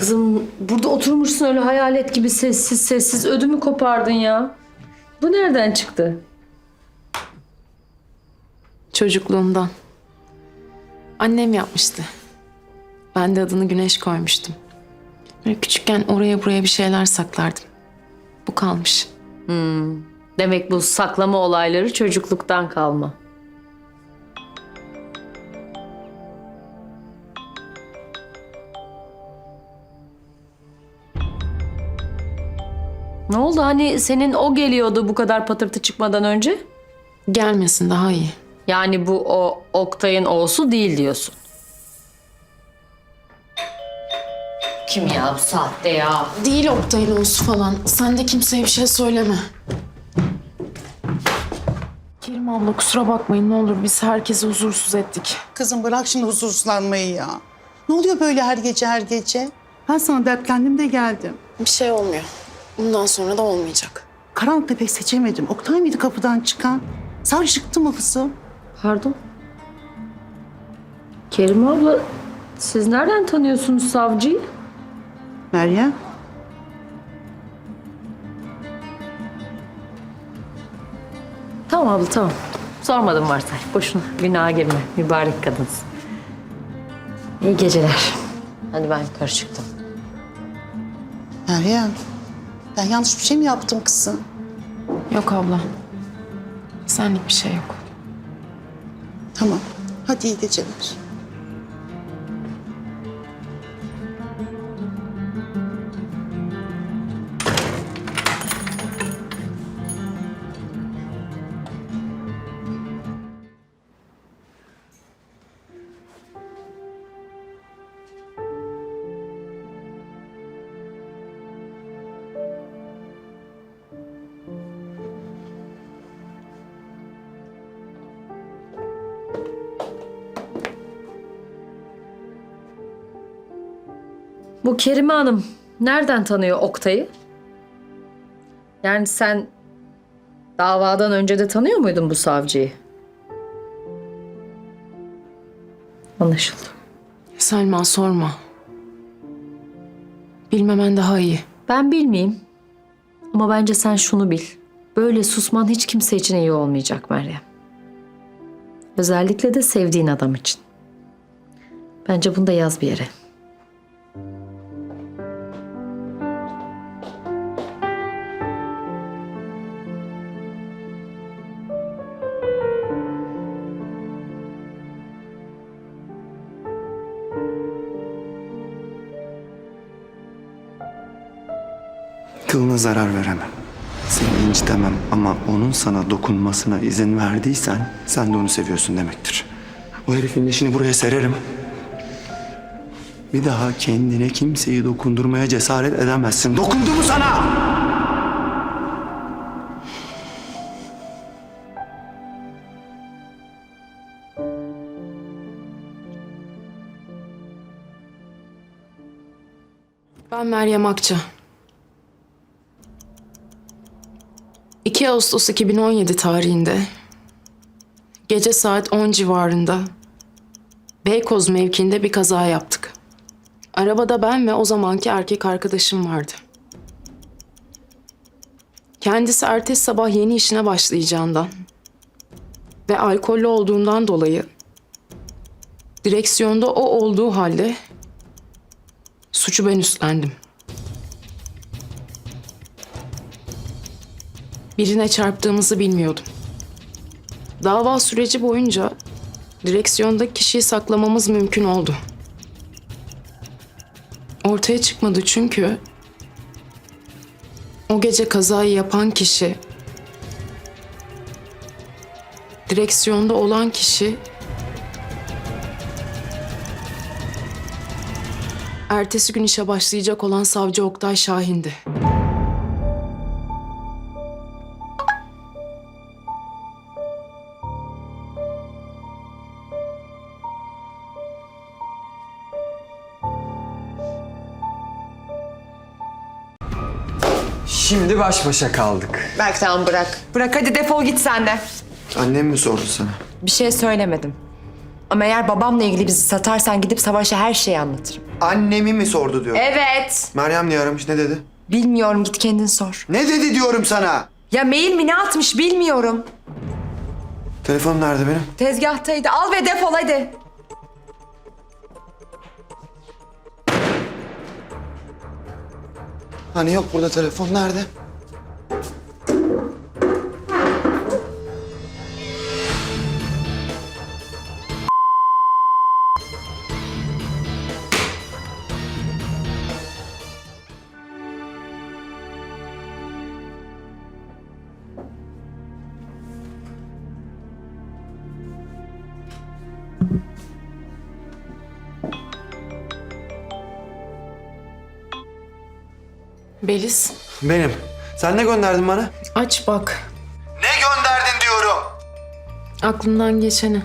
Kızım burada oturmuşsun öyle hayalet gibi sessiz sessiz ödümü kopardın ya. Bu nereden çıktı? Çocukluğumdan. Annem yapmıştı. Ben de adını Güneş koymuştum. Böyle küçükken oraya buraya bir şeyler saklardım. Bu kalmış. Demek bu saklama olayları çocukluktan kalma. Ne oldu hani senin o geliyordu bu kadar patırtı çıkmadan önce? Gelmesin daha iyi. Yani bu o Oktay'ın oğusu değil diyorsun. Kim ya bu saatte ya? Değil Oktay'ın olsun falan. Sen de kimseye bir şey söyleme. Kerim abla kusura bakmayın ne olur biz herkesi huzursuz ettik. Kızım bırak şimdi huzursuzlanmayı ya. Ne oluyor böyle her gece her gece? Ben sana dertlendim de geldim. Bir şey olmuyor. Bundan sonra da olmayacak. Karanlıkta pek seçemedim. Oktay mıydı kapıdan çıkan? Savcı çıktı mı kızım? Pardon. Kerim abla siz nereden tanıyorsunuz savcıyı? Meryem. Tamam abla tamam. Sormadım varsay. Boşuna günaha girme. Mübarek kadınsın. İyi geceler. Hadi ben yukarı çıktım. Meryem. Ben yanlış bir şey mi yaptım kızım? Yok abla. Senlik bir şey yok. Tamam. Hadi iyi geceler. Bu Kerime Hanım nereden tanıyor Oktay'ı? Yani sen davadan önce de tanıyor muydun bu savcıyı? Anlaşıldı. Selma sorma. Bilmemen daha iyi. Ben bilmeyeyim. Ama bence sen şunu bil. Böyle susman hiç kimse için iyi olmayacak Meryem. Özellikle de sevdiğin adam için. Bence bunu da yaz bir yere. Kılına zarar veremem. Seni incitemem ama onun sana dokunmasına izin verdiysen sen de onu seviyorsun demektir. O herifin işini buraya sererim. Bir daha kendine kimseyi dokundurmaya cesaret edemezsin. Dokundu mu sana? Ben Meryem Akça. 2 Ağustos 2017 tarihinde gece saat 10 civarında Beykoz mevkiinde bir kaza yaptık. Arabada ben ve o zamanki erkek arkadaşım vardı. Kendisi ertesi sabah yeni işine başlayacağından ve alkollü olduğundan dolayı direksiyonda o olduğu halde suçu ben üstlendim. Birine çarptığımızı bilmiyordum. Dava süreci boyunca direksiyonda kişiyi saklamamız mümkün oldu. Ortaya çıkmadı çünkü o gece kazayı yapan kişi direksiyonda olan kişi ertesi gün işe başlayacak olan savcı Oktay Şahin'di. Şimdi baş başa kaldık. Berk tamam bırak. Bırak hadi defol git sen de. Annem mi sordu sana? Bir şey söylemedim. Ama eğer babamla ilgili bizi satarsan gidip Savaş'a her şeyi anlatırım. Annemi mi sordu diyor. Evet. Meryem niye aramış ne dedi? Bilmiyorum git kendin sor. Ne dedi diyorum sana? Ya mail mi ne atmış bilmiyorum. Telefonum nerede benim? Tezgahtaydı. Al ve defol hadi. Hani yok burada telefon nerede? Beliz, Benim. Sen ne gönderdin bana? aç bak. Ne gönderdin diyorum. Aklından geçeni.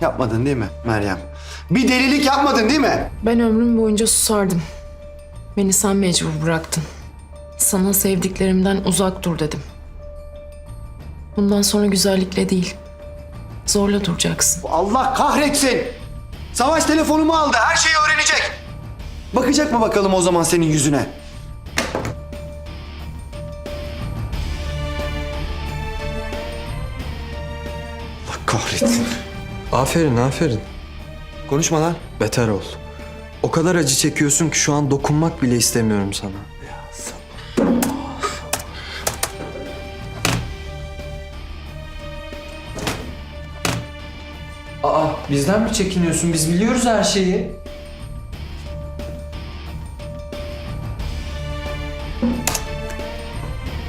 Yapmadın değil mi Meryem? Bir delilik yapmadın değil mi? Ben ömrüm boyunca susardım. Beni sen mecbur bıraktın. Sana sevdiklerimden uzak dur dedim. Bundan sonra güzellikle değil, zorla duracaksın. Allah kahretsin. Savaş telefonumu aldı. Her şeyi öğrenecek. Bakacak mı bakalım o zaman senin yüzüne? Kahretsin. Aferin aferin. Konuşma lan. Beter ol. O kadar acı çekiyorsun ki şu an dokunmak bile istemiyorum sana. Aa bizden mi çekiniyorsun? Biz biliyoruz her şeyi.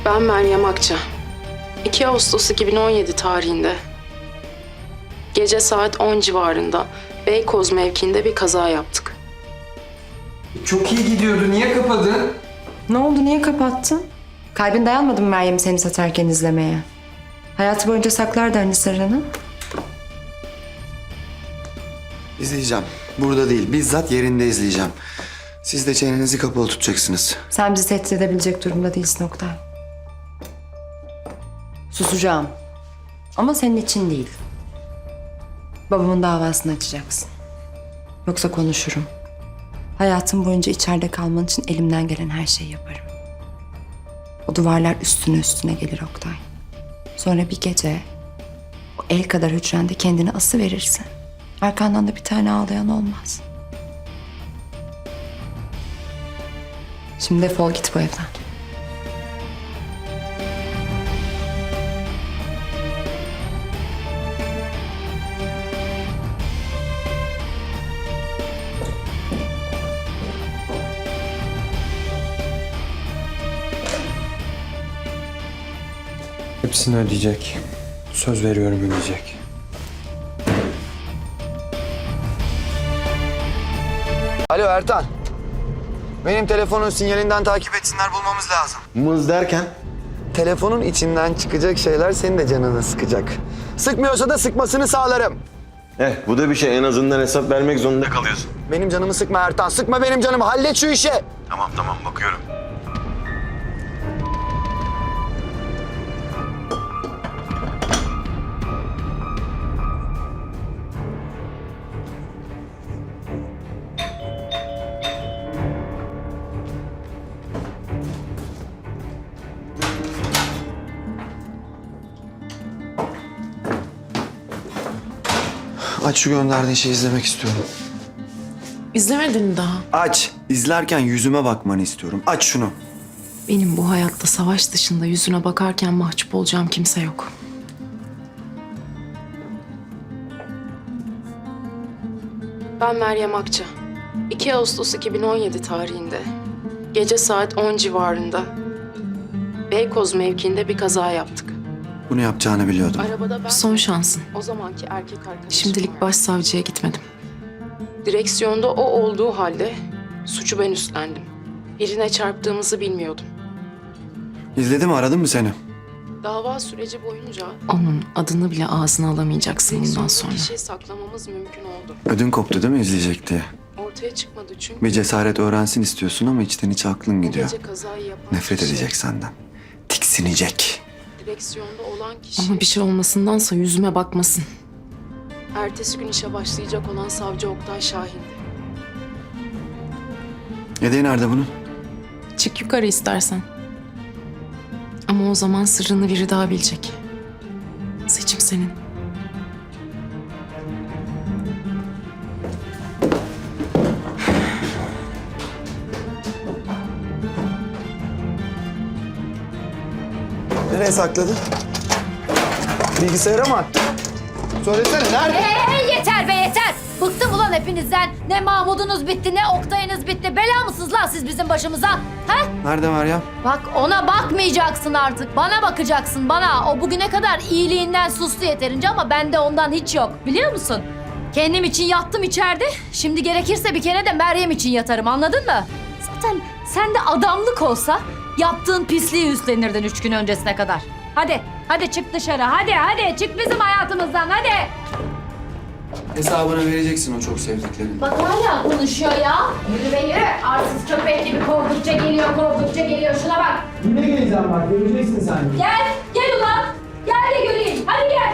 Ben Meryem Akça. 2 Ağustos 2017 tarihinde gece saat 10 civarında Beykoz mevkiinde bir kaza yaptık. Çok iyi gidiyordu. Niye kapadın? Ne oldu niye kapattın? Kalbin dayanmadı mı Meryem'i seni satarken izlemeye? Hayatı boyunca saklardı hani sırrını. İzleyeceğim. Burada değil. Bizzat yerinde izleyeceğim. Siz de çenenizi kapalı tutacaksınız. Sen bizi tehdit edebilecek durumda değilsin Oktay. Susacağım. Ama senin için değil. Babamın davasını açacaksın. Yoksa konuşurum. Hayatım boyunca içeride kalman için elimden gelen her şeyi yaparım. O duvarlar üstüne üstüne gelir Oktay. Sonra bir gece o el kadar hücrende kendini ası verirsin. Arkandan da bir tane ağlayan olmaz. Şimdi defol git bu evden. Hepsini ödeyecek. Söz veriyorum ödeyecek. Alo Ertan. Benim telefonun sinyalinden takip etsinler bulmamız lazım. Mız derken? Telefonun içinden çıkacak şeyler senin de canını sıkacak. Sıkmıyorsa da sıkmasını sağlarım. Eh bu da bir şey en azından hesap vermek zorunda kalıyorsun. Benim canımı sıkma Ertan. Sıkma benim canımı. Hallet şu işi. Tamam tamam bakıyorum. Şu gönderdiğin şeyi izlemek istiyorum. İzlemedin mi daha? Aç. İzlerken yüzüme bakmanı istiyorum. Aç şunu. Benim bu hayatta savaş dışında yüzüne bakarken mahcup olacağım kimse yok. Ben Meryem Akça. 2 Ağustos 2017 tarihinde gece saat 10 civarında Beykoz mevkiinde bir kaza yaptık. Bunu yapacağını biliyordum. Arabada ben... Son şansın. O zamanki erkek arkadaşım Şimdilik şey başsavcıya gitmedim. Direksiyonda o olduğu halde suçu ben üstlendim. Birine çarptığımızı bilmiyordum. İzledim aradın mı seni? Dava süreci boyunca... Onun adını bile ağzına alamayacaksın bundan sonra. Bir şey saklamamız mümkün oldu. Ödün koptu değil mi izleyecek diye? Ortaya çıkmadı çünkü... Bir cesaret öğrensin istiyorsun ama içten içe aklın gidiyor. gece kazayı yapan Nefret kişi, edecek senden. Tiksinecek. Direksiyonda olan kişi... Ama bir şey olmasındansa yüzüme bakmasın. Ertesi gün işe başlayacak olan savcı Oktay Şahin'di. Yedeği nerede bunun? Çık yukarı istersen. Ama o zaman sırrını biri daha bilecek. Seçim senin. Nereye sakladı? Bilgisayara mı attı? Söylesene nerede? Ee, yeter be yeter. Bıktım ulan hepinizden. Ne Mahmud'unuz bitti ne Oktay'ınız bitti. Bela mısınız lan siz bizim başımıza? Ha? Nerede Meryem? Bak ona bakmayacaksın artık. Bana bakacaksın bana. O bugüne kadar iyiliğinden sustu yeterince ama bende ondan hiç yok. Biliyor musun? Kendim için yattım içeride. Şimdi gerekirse bir kere de Meryem için yatarım anladın mı? Zaten sende adamlık olsa yaptığın pisliği üstlenirdin üç gün öncesine kadar. Hadi, hadi çık dışarı. Hadi, hadi çık bizim hayatımızdan hadi. Hesabını vereceksin o çok sevdiklerini. Bak hala konuşuyor ya. Yürü be yürü. Arsız köpek gibi kovdukça geliyor, kovdukça geliyor. Şuna bak. Ne geleceğim bak göreceksin sen. Gel, gel ulan. Gel de göreyim. Hadi gel.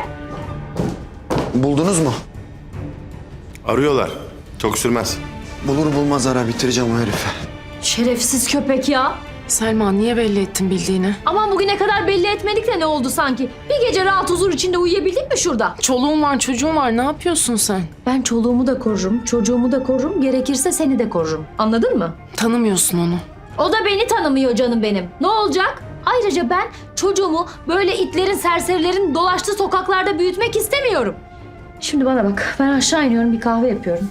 Buldunuz mu? Arıyorlar. Çok sürmez. Bulur bulmaz ara bitireceğim o herifi. Şerefsiz köpek ya. Selma niye belli ettin bildiğini? Aman bugüne kadar belli etmedik de ne oldu sanki? Bir gece rahat huzur içinde uyuyabildin mi şurada? Çoluğun var çocuğun var ne yapıyorsun sen? Ben çoluğumu da korurum, çocuğumu da korurum, gerekirse seni de korurum. Anladın mı? Tanımıyorsun onu. O da beni tanımıyor canım benim. Ne olacak? Ayrıca ben çocuğumu böyle itlerin, serserilerin dolaştığı sokaklarda büyütmek istemiyorum. Şimdi bana bak, ben aşağı iniyorum bir kahve yapıyorum.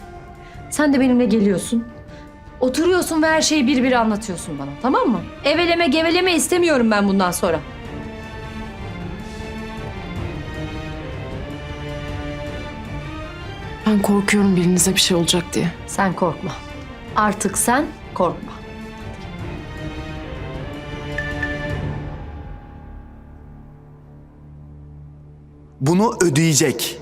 Sen de benimle geliyorsun. Oturuyorsun ve her şeyi bir bir anlatıyorsun bana, tamam mı? Eveleme geveleme istemiyorum ben bundan sonra. Ben korkuyorum birinize bir şey olacak diye. Sen korkma. Artık sen korkma. Bunu ödeyecek.